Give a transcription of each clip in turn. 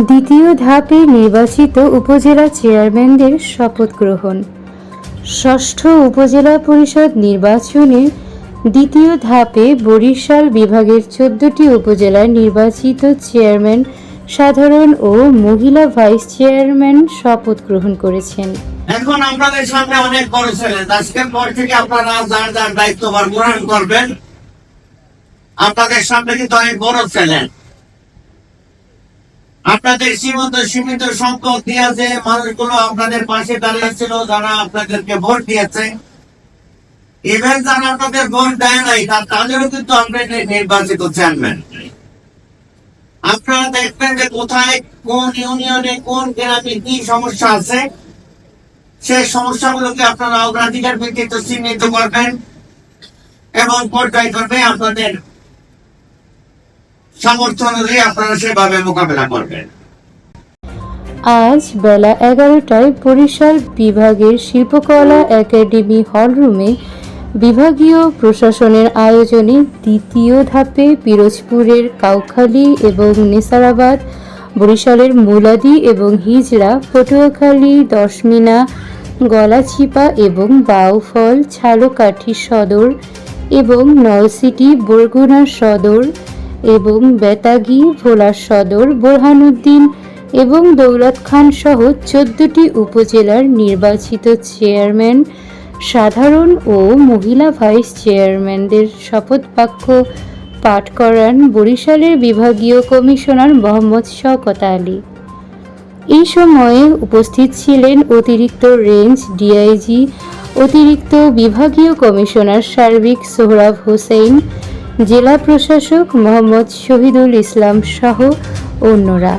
দ্বিতীয় ধাপে নির্বাচিত উপজেলা চেয়ারম্যানদের শপথ গ্রহণ। ষষ্ঠ উপজেলা পরিষদ নির্বাচনের দ্বিতীয় ধাপে বরিশাল বিভাগের চোদ্দটি উপজেলার নির্বাচিত চেয়ারম্যান, সাধারণ ও মহিলা ভাইস চেয়ারম্যান শপথ গ্রহণ করেছেন। এখন আপনাদের সামনে অনেক বড় চ্যালেঞ্জ। আজকের পর থেকে আপনারা যার যার দায়িত্বভার গ্রহণ করবেন, আপনাদের সামনে কিন্তু অনেক বড় চ্যালেঞ্জ। আপনাদের সীমিত সীমিত সংখ্যক দিয়ে যে মানুষগুলো আপনাদের পাশে দাঁড়িয়েছিল, যারা আপনাদেরকে ভোট দিয়েছে। ইভেন যারা আপনাদের ভোট দেয় নাই তাদেরও কিন্তু আপনাদের নির্বাচিত চেয়ারম্যান আপনারা দেখবেন যে কোথায়, কোন ইউনিয়নে কোন গ্রামে কি সমস্যা আছে? সেই সমস্যাগুলোকে আপনারা অগ্রাধিকার ভিত্তিতে চিহ্নিত করবেন এবং পর্যায়ক্রমে আপনাদের সামর্থ্য অনুযায়ী আপনারা সেভাবে মোকাবেলা করবেন। আজ বেলা এগারোটায় বরিশাল বিভাগের শিল্পকলা একাডেমি হলরুমে বিভাগীয় প্রশাসনের আয়োজনে দ্বিতীয় ধাপে পিরোজপুরের কাউখালী এবং নেসারাবাদ, বরিশালের মুলাদি এবং হিজড়া, পটুয়াখালী, দশমিনা, গলাচিপা এবং বাউফল, ছালকাঠি সদর এবং নলসিটি, বরগুনা সদর এবং বেতাগী ভোলা সদর, বোরহানুদ্দিন এবং দৌলত খান সহ চোদ্দটি উপজেলার নির্বাচিত চেয়ারম্যান, সাধারণ ও মহিলা ভাইস চেয়ারম্যানদের শপথ বাক্য পাঠ করান বরিশালের বিভাগীয় কমিশনার মোহাম্মদ শওকত আলী। এই সময়ে উপস্থিত ছিলেন অতিরিক্ত রেঞ্জ ডিআইজি, অতিরিক্ত বিভাগীয় কমিশনার সার্বিক সোহরাব হোসেন জেলা প্রশাসক মোহাম্মদ শহীদুল ইসলাম সহ অন্যরা।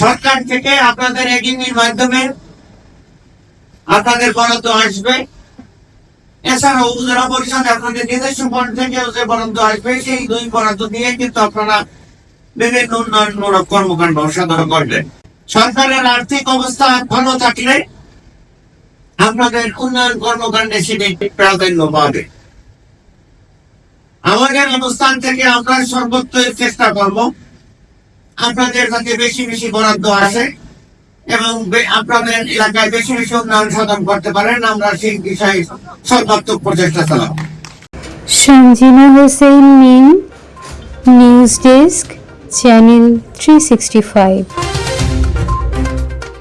সরকার থেকে আপনাদের এগিংয়ের মাধ্যমে আপনাদের বরাদ্দ আসবে। এছাড়া উপজেলা পরিষদ আপনাদের নিজস্ব ফন্ড থেকে যে বরাদ্দ আসবে, সেই দুই বরাদ্দ দিয়ে কিন্তু আপনারা বিভিন্ন উন্নয়নমূলক কর্মকাণ্ড সাধন করবেন। সরকারের আর্থিক অবস্থা ভালো থাকলে আপনাদের উন্নয়ন কর্মকাণ্ডে সেটি প্রাধান্য পাবে। আমাদের অবস্থান থেকে আমরা সর্বোচ্চ চেষ্টা করব। আপনাদের কাছে বেশি বেশি বরাদ্দ আসে এবং আপনাদের এলাকায় বেশি বেশি উন্নয়ন সাধন করতে পারেন। আমরা সেই বিষয়ে সর্বাত্মক প্রচেষ্টা চালাবো। Sanjina Hossain Mim, news desk, channel three sixty five